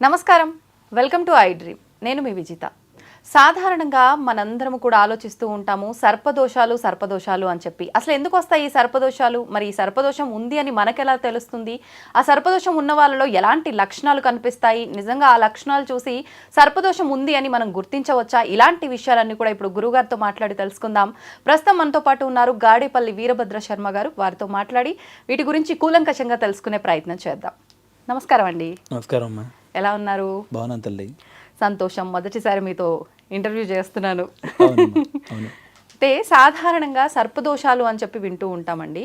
నమస్కారం. Welcome to I dream. నేను మీ విజిత. సాధారణంగా మనందరం కూడా ఆలోచిస్తూ ఉంటాము సర్పదోషాలు సర్పదోషాలు అని చెప్పి. అసలు ఎందుకు వస్తాయి ఈ సర్పదోషాలు? మరి ఈ సర్పదోషం ఉంది అని మనకెలా తెలుస్తుంది? ఆ సర్పదోషం ఉన్న వాళ్ళలో ఎలాంటి లక్షణాలు కనిపిస్తాయి? నిజంగా ఆ లక్షణాలు చూసి సర్పదోషం ఉంది అని మనం గుర్తించవచ్చా? ఇలాంటి విషయాలన్నీ కూడా ఇప్పుడు గురుగారితో మాట్లాడి తెలుసుకుందాం. ప్రస్తుతం మనతో పాటు ఉన్నారు గాడేపల్లి వీరభద్ర శర్మ గారు. వారితో మాట్లాడి వీటి గురించి కూలంకషంగా తెలుసుకునే ప్రయత్నం చేద్దాం. నమస్కారం అండి. నమస్కారం అమ్మా. ఎలా ఉన్నారు? బాగున్నాను తల్లి. సంతోషం. మొదటిసారి మీతో ఇంటర్వ్యూ చేస్తున్నాను. అయితే సాధారణంగా సర్పదోషాలు అని చెప్పి వింటూ ఉంటామండి.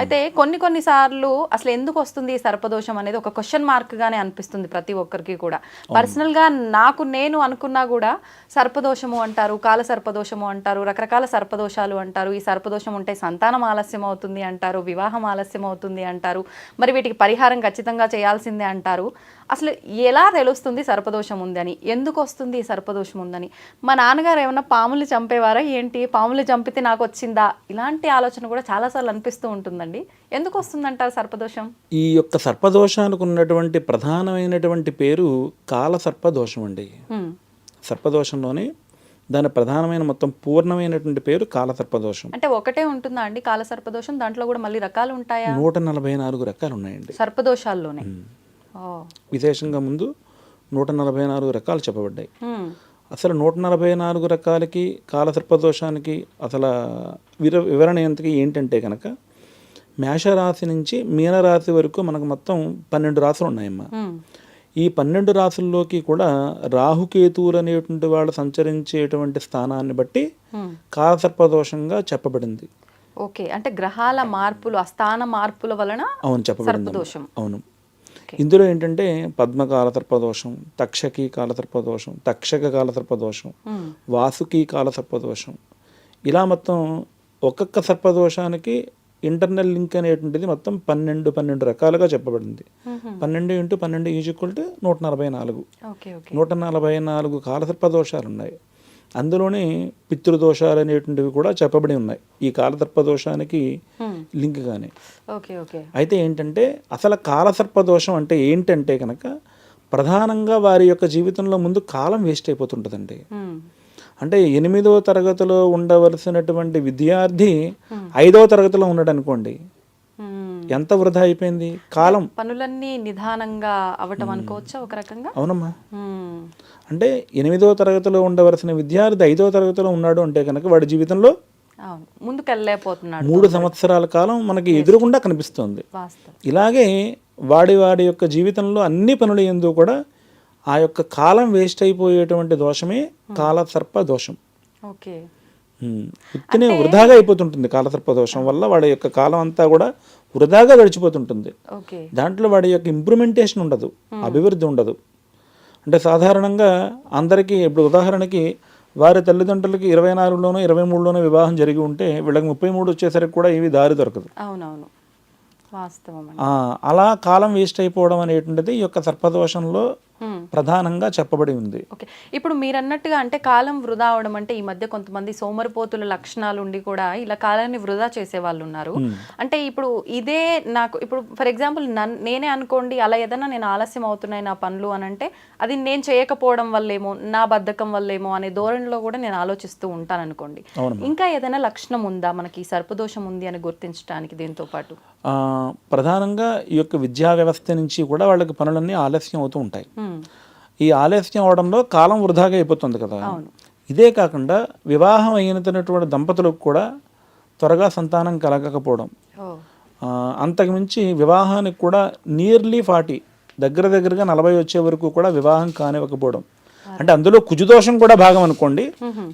అయితే కొన్ని కొన్ని సార్లు అసలు ఎందుకు వస్తుంది ఈ సర్పదోషం అనేది ఒక క్వశ్చన్ మార్క్ గానే అనిపిస్తుంది ప్రతి ఒక్కరికి కూడా. పర్సనల్గా నాకు నేను అనుకున్నా కూడా సర్పదోషము అంటారు కాల సర్పదోషము అంటారు రకరకాల సర్పదోషాలు అంటారు. ఈ సర్పదోషం ఉంటే సంతానం ఆలస్యం అవుతుంది అంటారు వివాహం ఆలస్యం అవుతుంది అంటారు. మరి వీటికి పరిహారం ఖచ్చితంగా చేయాల్సిందే అంటారు. అసలు ఎలా తెలుస్తుంది సర్పదోషం ఉందని? ఎందుకు వస్తుంది ఈ సర్పదోషం ఉందని? మా నాన్నగారు ఏమన్నా పాములు చంపేవారా ఏంటి? పాములు చంపితే నాకు వచ్చిందా? ఇలాంటి ఆలోచన కూడా చాలాసార్లు అనిపిస్తూ ఉంటుందండి. ఎందుకు వస్తుందంటారు సర్పదోషం? ఈ యొక్క సర్పదోషానికి ఉన్నటువంటి ప్రధానమైనటువంటి పేరు కాల సర్పదోషం అండి. సర్పదోషంలోనే దాని ప్రధానమైన మొత్తం పూర్ణమైనటువంటి పేరు కాల సర్పదోషం. అంటే ఒకటే ఉంటుందా అండి? కాల సర్పదోషం దాంట్లో కూడా మళ్ళీ రకాలు ఉంటాయా? నూట నలభై నాలుగు రకాలు ఉన్నాయండి సర్పదోషాల్లోనే విశేషంగా ముందు నూట నలభై నాలుగు రకాలు చెప్పబడ్డాయి. అసలు నూట నలభై నాలుగు రకాలకి కాల సర్పదోషానికి అసలు విర వివరణ ఎంతకి ఏంటంటే కనుక మేషరాశి నుంచి మీనరాశి వరకు మనకు మొత్తం పన్నెండు రాశులు ఉన్నాయమ్మా. ఈ పన్నెండు రాసుల్లోకి కూడా రాహుకేతువులు అనేటువంటి వాళ్ళు సంచరించేటువంటి స్థానాన్ని బట్టి. కాలసర్పదోషంగా చెప్పబడింది ఓకే అంటే గ్రహాల మార్పులు అస్థాన మార్పుల వలన అవును చెప్పబడింది అవును. ఇందులో ఏంటంటే పద్మకాల సర్పదోషం తక్షకి కాల సర్పదోషం తక్షక కాల సర్పదోషం హ్మ్. వాసుకి కాల సర్పదోషం ఇలా మొత్తం ఒక్కొక్క సర్పదోషానికి ఇంటర్నల్ లింక్ అనేటువంటిది మొత్తం పన్నెండు పన్నెండు రకాలుగా చెప్పబడింది. మ్మ్. పన్నెండు ఇంటూ పన్నెండు ఈజ్వల్ టు నూట నలభై నాలుగు. నూట నలభై నాలుగు కాలసర్పదోషాలు ఉన్నాయి అందులోనే పితృదోషాలు అనేటువంటివి కూడా చెప్పబడి ఉన్నాయి ఈ కాలసర్పదోషానికి హ్మ్. లింక్ ఓకే అయితే ఏంటంటే అసలు కాలసర్పదోషం అంటే ఏంటంటే కనుక ప్రధానంగా వారి యొక్క జీవితంలో ముందు కాలం వేస్ట్ అయిపోతుంటుందండి. అంటే ఎనిమిదో తరగతిలో ఉండవలసినటువంటి విద్యార్థి ఐదవ తరగతిలో ఉన్నాడు అనుకోండి. ఎంత వృధా అయిపోయింది? కాలం. పనులన్నీ నిదానంగా అవటం అనుకోవచ్చా ఒక రకంగా? అవునమ్మా. అంటే ఎనిమిదో తరగతిలో ఉండవలసిన విద్యార్థి ఐదో తరగతిలో ఉన్నాడు అంటే కనుక వాడి జీవితంలో అవును. ముందుకు వెళ్ళలేకపోతున్నాడు మూడు సంవత్సరాల కాలం మనకి ఎదురుగుండా కనిపిస్తుంది. ఇలాగే వాడి వాడి యొక్క జీవితంలో అన్ని పనులు ఎందు కూడా ఆ యొక్క కాలం వేస్ట్ అయిపోయేటువంటి దోషమే కాలసర్ప దోషం. ఓకే. ఉత్తినే వృధాగా అయిపోతుంటుంది కాలసర్ప దోషం వల్ల వాడి యొక్క కాలం అంతా కూడా వృధాగా గడిచిపోతుంటుంది. దాంట్లో వాడి యొక్క ఇంప్రూమెంటేషన్ ఉండదు అభివృద్ధి ఉండదు. అంటే సాధారణంగా అందరికీ ఇప్పుడు ఉదాహరణకి వారి తల్లిదండ్రులకి ఇరవై నాలుగులోనో ఇరవై మూడులోనో వివాహం జరిగి ఉంటే వీళ్ళకి ముప్పై మూడు వచ్చేసరికి కూడా ఏవి దారి దొరకదు. అవునవును. అలా కాలం వేస్ట్ అయిపోవడం అనేటువంటిది ఈ యొక్క సర్పదోషంలో. ప్రధానంగా చెప్పబడి ఉంది. ఓకే ఇప్పుడు మీరు అన్నట్టుగా అంటే కాలం వృధా అవడం అంటే ఈ మధ్య కొంతమంది సోమరిపోతుల లక్షణాలు ఉండి కూడా ఇలా కాలాన్ని వృధా చేసే వాళ్ళు ఉన్నారు. అంటే ఇప్పుడు ఇదే నాకు ఇప్పుడు ఫర్ ఎగ్జాంపుల్ నేనే అనుకోండి అలా ఏదైనా నేను ఆలస్యం అవుతున్నాయి నా పనులు అని అంటే అది నేను చేయకపోవడం వల్లేమో నా బద్ధకం వల్లేమో అనే ధోరణిలో కూడా నేను ఆలోచిస్తూ ఉంటాను అనుకోండి. ఇంకా ఏదైనా లక్షణం ఉందా? మనకి సర్పదోషం ఉంది అని గుర్తించడానికి దీంతో పాటు? ప్రధానంగా ఈ యొక్క విద్యా వ్యవస్థ నుంచి కూడా వాళ్ళకి పనులన్నీ ఆలస్యం అవుతూ ఉంటాయి. హ్మ్. ఈ ఆలస్యం అవడంలో కాలం వృధాగా అయిపోతుంది కదా. ఇదే కాకుండా వివాహం అయినటువంటి దంపతులకు కూడా త్వరగా సంతానం కలగకపోవడం. అంతకుమించి వివాహానికి కూడా నియర్లీ ఫార్టీ దగ్గర దగ్గరగా నలభై వచ్చే వరకు కూడా వివాహం కానివ్వకపోవడం. అంటే అందులో కుజుదోషం కూడా భాగం అనుకోండి.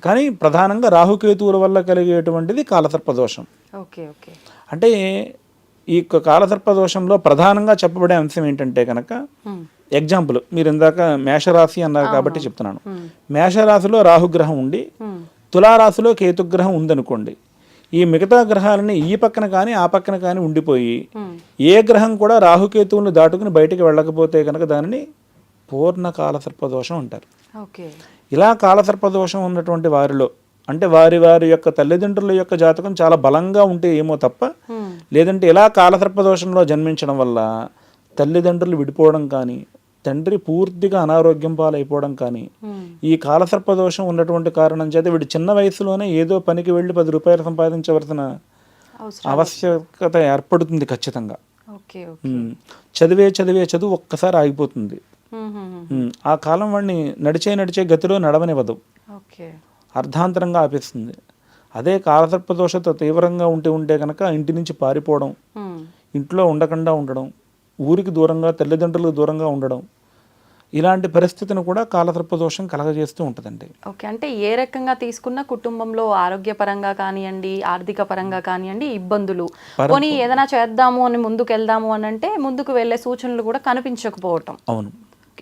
కానీ ప్రధానంగా రాహుకేతువుల వల్ల కలిగేటువంటిది కాలసర్పదోషం. Okay okay. అంటే ఈ యొక్క కాలసర్పదోషంలో ప్రధానంగా చెప్పబడే అంశం ఏంటంటే కనుక. ఎగ్జాంపుల్ మీరు ఇందాక మేషరాశి అన్నారు కాబట్టి చెప్తున్నాను మేషరాశిలో రాహుగ్రహం ఉండి. తులారాశిలో కేతుగ్రహం ఉందనుకోండి ఈ మిగతా గ్రహాలని ఈ పక్కన కానీ ఆ పక్కన కానీ ఉండిపోయి. ఏ గ్రహం కూడా రాహుకేతువులను దాటుకుని బయటికి వెళ్ళకపోతే కనుక దానిని పూర్ణ కాలసర్పదోషం అంటారు ఓకే ఇలా కాలసర్పదోషం ఉన్నటువంటి వారిలో అంటే వారి వారి యొక్క తల్లిదండ్రుల యొక్క జాతకం చాలా బలంగా ఉంటే ఏమో తప్ప. లేదంటే ఇలా కాలసర్పదోషంలో జన్మించడం వల్ల తల్లిదండ్రులు విడిపోవడం కానీ తండ్రి పూర్తిగా అనారోగ్యం పాలైపోవడం కానీ ఈ కాలసర్పదోషం ఉన్నటువంటి కారణం చేత వీడు చిన్న వయసులోనే ఏదో పనికి వెళ్ళి పది రూపాయలు సంపాదించవలసిన ఆవశ్యకత ఏర్పడుతుంది ఖచ్చితంగా. చదివే చదివే చదువు ఒక్కసారి ఆగిపోతుంది. ఆ కాలం వాడిని నడిచే నడిచే గతిలో నడవనివ్వదు. అర్ధాంతరంగా ఆపేస్తుంది. అదే కాలసర్పదోషత తీవ్రంగా ఉంటే ఉంటే కనుక ఇంటి నుంచి పారిపోవడం ఇంట్లో ఉండకుండా ఉండడం ఊరికి దూరంగా తల్లిదండ్రులకు దూరంగా ఉండడం ఇలాంటి పరిస్థితిని కూడా కాలసర్పదోషం కలగజేస్తూ ఉంటుందండి. ఓకే అంటే ఏ రకంగా తీసుకున్న కుటుంబంలో ఆరోగ్యపరంగా కానివ్వండి ఆర్థిక పరంగా కానివ్వండి ఇబ్బందులు పోనీ ఏదైనా చేద్దాము అని ముందుకు వెళ్దాము అని అంటే ముందుకు వెళ్ళే సూచనలు కూడా కనిపించకపోవటం. అవును.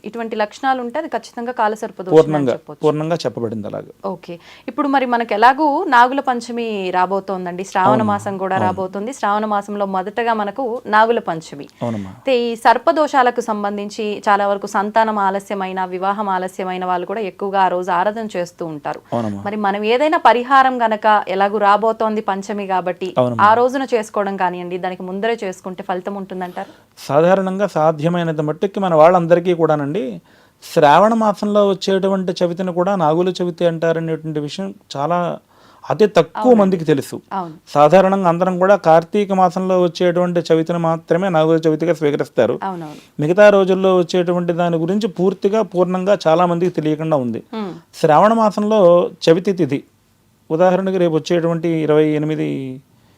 ఇటువంటి లక్షణాలు ఉంటే అది ఖచ్చితంగా కాలసర్పదోషం అని పూర్ణంగా పూర్ణంగా చెప్పబడింది అలాగే. ఓకే. ఇప్పుడు మరి మనకు ఎలాగూ నాగుల పంచమి రాబోతోందండి. శ్రావణ మాసం కూడా రాబోతుంది. శ్రావణ మాసంలో మొదటగా మనకు నాగుల పంచమి. అయితే ఈ సర్పదోషాలకు సంబంధించి చాలా వరకు సంతానం ఆలస్యమైన వివాహం ఆలస్యమైన వాళ్ళు కూడా ఎక్కువగా ఆ రోజు ఆరాధన చేస్తూ ఉంటారు. మరి మనం ఏదైనా పరిహారం గనక ఎలాగూ రాబోతోంది పంచమి కాబట్టి ఆ రోజున చేసుకోవడం కానివ్వండి దానికి ముందరే చేసుకుంటే ఫలితం ఉంటుందంటారు? సాధారణంగా సాధ్యమైనంత మట్టుకి మన వాళ్ళందరికీ కూడానండి శ్రావణ మాసంలో వచ్చేటువంటి చవితిని కూడా నాగుల చవితి అంటారనేటువంటి విషయం చాలా అతి తక్కువ మందికి తెలుసు. సాధారణంగా అందరం కూడా కార్తీక మాసంలో వచ్చేటువంటి చవితిని మాత్రమే నాగుల చవితిగా స్వీకరిస్తారు. మిగతా రోజుల్లో వచ్చేటువంటి దాని గురించి పూర్తిగా పూర్ణంగా చాలా మందికి తెలియకుండా ఉంది. శ్రావణ మాసంలో చవితి తిథి. ఉదాహరణకి రేపు వచ్చేటువంటి ఇరవై ఎనిమిది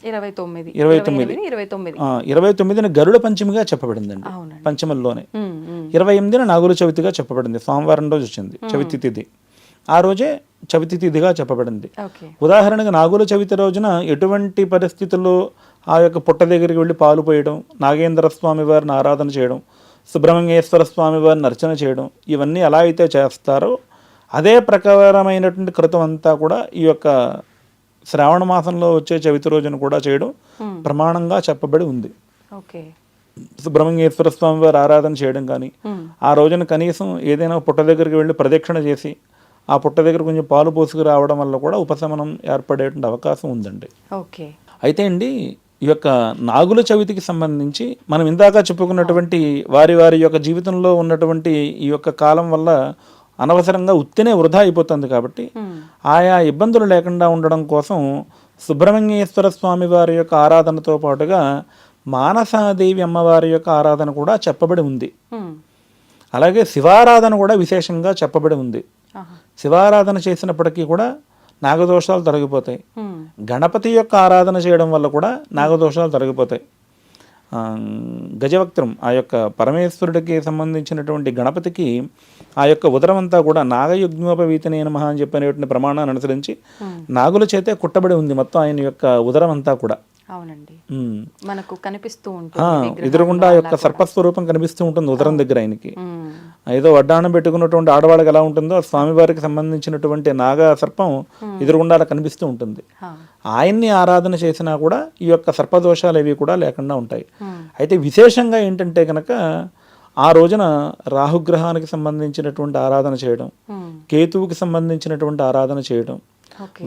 ఇరవై తొమ్మిది. ఇరవై ఎనిమిది, ఇరవై తొమ్మిది. ఇరవై తొమ్మిదిన గరుడ పంచమిగా చెప్పబడిందండి. పంచమల్లోనే. ఇరవై ఎనిమిదిన నాగుల చవితిగా చెప్పబడింది. సోమవారం రోజు వచ్చింది. చవితి తిథి. ఆ రోజే చవితి తిథిగా చెప్పబడింది. ఓకే. ఉదాహరణకు నాగుల చవితి రోజున ఎటువంటి పరిస్థితుల్లో ఆ యొక్క పుట్ట దగ్గరికి వెళ్ళి పాలు పోయడం నాగేంద్ర స్వామి వారిని ఆరాధన చేయడం సుబ్రహ్మణ్యేశ్వర స్వామి వారిని అర్చన చేయడం ఇవన్నీ ఎలా అయితే చేస్తారో అదే ప్రకారమైనటువంటి కృతం అంతా కూడా ఈ యొక్క శ్రావణ మాసంలో వచ్చే చవితి రోజున కూడా చేయడం Hmm. ప్రమాణంగా చెప్పబడి ఉంది. ఓకే. సుబ్రహ్మణ్యేశ్వర స్వామి వారి ఆరాధన చేయడం కానీ ఉమ్, ఆ రోజున కనీసం ఏదైనా పుట్ట దగ్గరికి వెళ్ళి ప్రదక్షిణ చేసి ఆ పుట్ట దగ్గర కొంచెం పాలు పోసుకు రావడం వల్ల కూడా ఉపశమనం ఏర్పడేటువంటి అవకాశం ఉందండి. ఓకే. అయితే అండి ఈ యొక్క నాగుల చవితికి సంబంధించి మనం ఇందాక చెప్పుకున్నటువంటి వారి వారి యొక్క జీవితంలో ఉన్నటువంటి ఈ యొక్క కాలం వల్ల అనవసరంగా ఉత్తినే వృధా అయిపోతుంది కాబట్టి ఆయా ఇబ్బందులు లేకుండా ఉండడం కోసం సుబ్రహ్మణ్యేశ్వర స్వామి వారి యొక్క ఆరాధనతో పాటుగా మానసాదేవి అమ్మవారి యొక్క ఆరాధన కూడా చెప్పబడి ఉంది. అలాగే శివారాధన కూడా విశేషంగా చెప్పబడి ఉంది. శివారాధన చేసినప్పటికీ కూడా నాగదోషాలు తొలగిపోతాయి. గణపతి యొక్క ఆరాధన చేయడం వల్ల కూడా నాగదోషాలు తొలగిపోతాయి. గజవక్త్రం ఆ యొక్క పరమేశ్వరుడికి సంబంధించినటువంటి గణపతికి ఆ యొక్క ఉదరం అంతా కూడా నాగయుగ్మోపవీతనే నమః అని చెప్పినటువంటి ప్రమాణాన్ని అనుసరించి నాగుల చేతే కుట్టబడి ఉంది మొత్తం ఆయన యొక్క ఉదరం అంతా కూడా. అవునండి. మనకు కనిపిస్తూ ఉంటుంది. ఎదురుగుండా యొక్క సర్పస్వరూపం కనిపిస్తూ ఉంటుంది ఉదరం దగ్గర ఆయనకి. ఏదో వడ్డాణం పెట్టుకున్నటువంటి ఆడవాళ్ళకి ఎలా ఉంటుందో స్వామివారికి సంబంధించినటువంటి నాగ సర్పం ఎదురుగుండా కనిపిస్తూ ఉంటుంది. ఆయన్ని ఆరాధన చేసినా కూడా ఈ యొక్క సర్పదోషాలు ఏవి కూడా లేకుండా ఉంటాయి. అయితే విశేషంగా ఏంటంటే కనుక ఆ రోజున రాహుగ్రహానికి సంబంధించినటువంటి ఆరాధన చేయడం కేతువుకి సంబంధించినటువంటి ఆరాధన చేయడం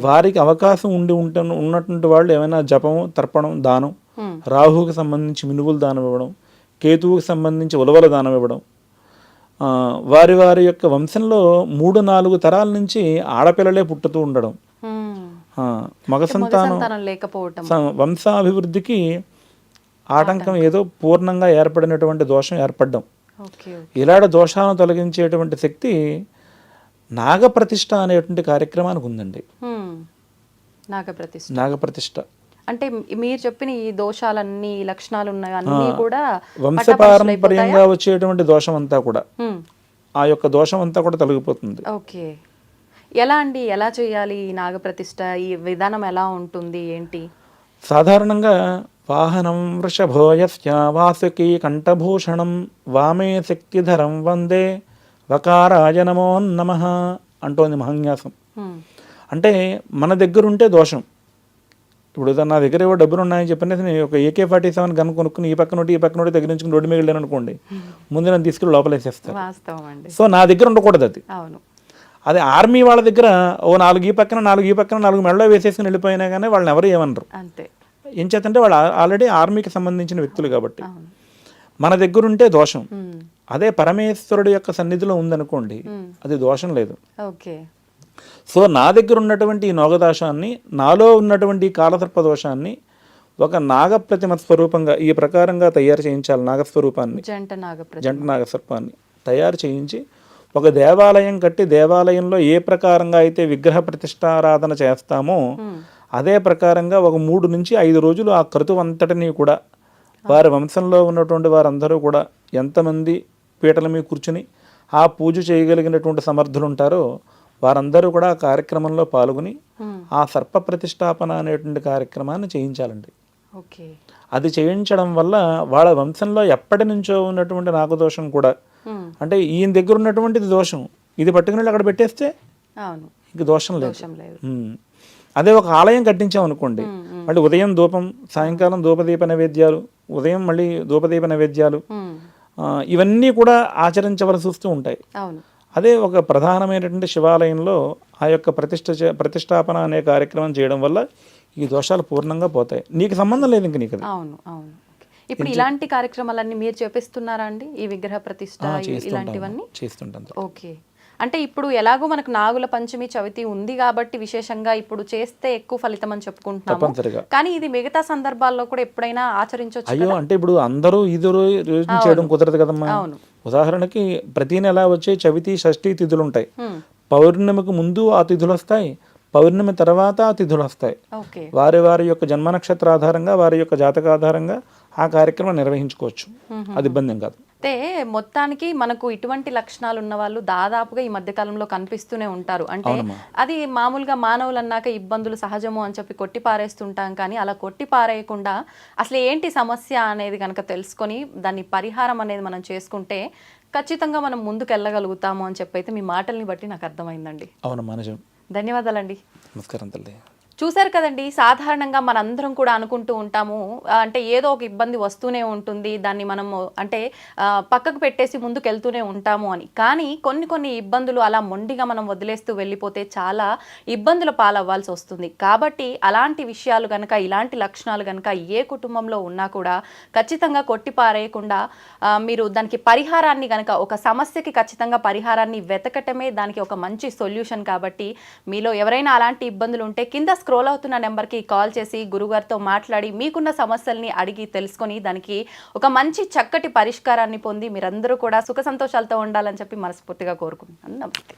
వారికి అవకాశం ఉండి ఉంట ఉన్నటువంటి వాళ్ళు ఏమైనా జపం తర్పణం దానం ఉమ్, రాహువుకి సంబంధించి మినువులు దానం ఇవ్వడం కేతువుకి సంబంధించి ఉలవల దానం ఇవ్వడం వారి వారి యొక్క వంశంలో మూడు నాలుగు తరాల నుంచి ఆడపిల్లలే పుట్టుతూ ఉండడం మగ సంతానం లేకపోవటం. వంశాభివృద్ధికి ఆటంకం ఏదో పూర్ణంగా ఏర్పడినటువంటి దోషం ఏర్పడడం. ఇలాంటి దోషాలను తొలగించేటువంటి శక్తి నాగప్రతిష్ఠ అనేటువంటి కార్యక్రమానికి ఉందండి. ఉమ్, నాగప్రతిష్ఠ. నాగప్రతిష్ఠ. అంటే మీరు చెప్పిన ఈ దోషాలన్నీ లక్షణాలు ఉన్నాయి అన్నీ కూడా వంశపారంపర్యంగా వచ్చేటువంటి దోషం అంతా కూడా ఆ యొక్క దోషం అంతా కూడా తొలగిపోతుంది. ఓకే. ఎలా అండి? ఎలా చేయాలి ఈ నాగప్రతిష్ఠ? ఈ విధానం ఎలా ఉంటుంది? ఏంటి? సాధారణంగా వాహనం వృషభోయస్య వాసుకీ కంఠభూషణం వామే శక్తిధరం వందే వకారాయ నమో నమ అంటోంది మహన్యాసం. అంటే మన దగ్గర ఉంటే దోషం. ఇప్పుడు నా దగ్గర ఏవో డబ్బులు ఉన్నాయని చెప్పినది నేను ఒక ఏకే ఫార్టీ సెవెన్ గన్ కొనుక్కుని ఈ పక్కన ఈ పక్కన ఒకటి తగిలించుకుని రోడ్డు మీద వెళ్ళాను అనుకోండి ముందు నన్ను తీసుకెళ్ళి అండి. సో నా దగ్గర ఉండకూడదు అది. అవును. అదే ఆర్మీ వాళ్ళ దగ్గర ఓ నాలుగు ఈ పక్కన నాలుగు ఈ పక్కన నాలుగు మెడలో వేసేసుకుని వెళ్ళిపోయినా కానీ వాళ్ళని ఎవరు ఏమనరు. అంతే. ఏం చేతంటే వాళ్ళు ఆల్రెడీ ఆర్మీకి సంబంధించిన వ్యక్తులు కాబట్టి. మన దగ్గర ఉంటే దోషం అదే పరమేశ్వరుడు యొక్క సన్నిధిలో ఉందనుకోండి అది దోషం లేదు. ఓకే. సో నా దగ్గర ఉన్నటువంటి ఈ నోగదోషాన్ని నాలో ఉన్నటువంటి కాలసర్ప దోషాన్ని ఒక నాగప్రతిమ స్వరూపంగా ఈ ప్రకారంగా తయారు చేయించాలి నాగస్వరూపాన్ని. జంట నాగప్రతి జంట నాగసర్పాన్ని తయారు చేయించి ఒక దేవాలయం కట్టి దేవాలయంలో ఏ ప్రకారంగా అయితే విగ్రహ ప్రతిష్టారాధన చేస్తామో అదే ప్రకారంగా ఒక మూడు నుంచి ఐదు రోజులు ఆ క్రతువు అంతటినీ కూడా వారి వంశంలో ఉన్నటువంటి వారందరూ కూడా ఎంతమంది పీటల మీద కూర్చుని ఆ పూజ చేయగలిగినటువంటి సమర్థులు ఉంటారో వారందరూ కూడా ఆ కార్యక్రమంలో పాల్గొని ఆ సర్ప ప్రతిష్టాపన అనేటువంటి కార్యక్రమాన్ని చేయించాలండి. ఓకే. అది చేయించడం వల్ల వాళ్ళ వంశంలో ఎప్పటి నుంచో ఉన్నటువంటి నాగదోషం కూడా. అంటే ఈయన దగ్గర ఉన్నటువంటిది దోషం. ఇది పట్టుకుని అక్కడ పెట్టేస్తే ఇంక దోషం లేదు. అదే ఒక ఆలయం కట్టించాం అనుకోండి మళ్ళీ ఉదయం ధూపం సాయంకాలం ధూపదీప నైవేద్యాలు ఉదయం మళ్ళీ ధూపదీప నైవేద్యాలు ఇవన్నీ కూడా ఆచరించవలసి వస్తూ ఉంటాయి. అదే ఒక ప్రధానమైనటువంటి శివాలయంలో ఆ యొక్క ప్రతిష్ట ప్రతిష్టాపన అనే కార్యక్రమం చేయడం వల్ల ఈ దోషాలు పూర్ణంగా పోతాయి. నీకు సంబంధం లేదు ఇంక నీకు. అవును అవును. ఇప్పుడు ఇలాంటి కార్యక్రమాలన్నీ మీరు చేపిస్తున్నారా అండి? ఈ విగ్రహ ప్రతిష్ట. ఇలాంటివన్నీ? చేస్తుంటాం ఓకే. అంటే ఇప్పుడు ఎలాగో మనకు నాగుల పంచమి చవితి ఉంది కాబట్టి విశేషంగా ఇప్పుడు చేస్తే ఎక్కువ ఫలితం అని చెప్పుకుంటున్నాము. కానీ ఇది మిగతా సందర్భాల్లో కూడా ఎప్పుడైనా ఆచరించవచ్చు అయ్యో అంటే ఇప్పుడు అందరూ ఇది రో- రోజున చేయడం కుదరదు కదమ్మా. ఉదాహరణకి ప్రతి నెల వచ్చే చవితి షష్ఠి తిథులు ఉంటాయి. పౌర్ణమికి ముందు ఆ తిథులు వస్తాయి పౌర్ణమి తర్వాత ఆ తిథులు వస్తాయి వారి వారి యొక్క జన్మ నక్షత్ర ఆధారంగా వారి యొక్క జాతక ఆధారంగా ఆ కార్యక్రమం నిర్వహించుకోవచ్చు. అది ఇబ్బంది ఏం కాదు. అయితే మొత్తానికి మనకు ఇటువంటి లక్షణాలు ఉన్న వాళ్ళు దాదాపుగా ఈ మధ్య కాలంలో కనిపిస్తూనే ఉంటారు. అంటే. అది మామూలుగా మానవులు అన్నాక ఇబ్బందులు సహజము అని చెప్పి కొట్టి పారేస్తుంటాం కానీ అలా కొట్టి పారేయకుండా అసలు ఏంటి సమస్య అనేది కనుక తెలుసుకొని దాన్ని పరిహారం అనేది మనం చేసుకుంటే ఖచ్చితంగా మనం ముందుకు వెళ్ళగలుగుతాము అని చెప్పి అయితే మీ మాటల్ని బట్టి నాకు అర్థమైందండి. అవునమ్మా నిజం. ధన్యవాదాలండి. నమస్కారం తల్లి. చూశారు కదండి సాధారణంగా మనందరం కూడా అనుకుంటూ ఉంటాము అంటే ఏదో ఒక ఇబ్బంది వస్తూనే ఉంటుంది దాన్ని మనము అంటే పక్కకు పెట్టేసి ముందుకు వెళ్తూనే ఉంటాము అని. కానీ కొన్ని కొన్ని ఇబ్బందులు అలా మొండిగా మనం వదిలేస్తూ వెళ్ళిపోతే చాలా ఇబ్బందుల పాలవ్వాల్సి వస్తుంది. కాబట్టి అలాంటి విషయాలు కనుక ఇలాంటి లక్షణాలు కనుక ఏ కుటుంబంలో ఉన్నా కూడా ఖచ్చితంగా కొట్టిపారేయకుండా మీరు దానికి పరిహారాన్ని కనుక ఒక సమస్యకి ఖచ్చితంగా పరిహారాన్ని వెతకటమే దానికి ఒక మంచి సొల్యూషన్ కాబట్టి మీలో ఎవరైనా అలాంటి ఇబ్బందులు ఉంటే కింద స్క్రోల్ అవుతున్న నెంబర్కి కాల్ చేసి గురుగారితో మాట్లాడి మీకున్న సమస్యల్ని అడిగి తెలుసుకొని దానికి ఒక మంచి చక్కటి పరిష్కారాన్ని పొంది మీరందరూ కూడా సుఖ సంతోషాలతో ఉండాలని చెప్పి మనస్ఫూర్తిగా కోరుకుంటున్నాను. నమస్తే.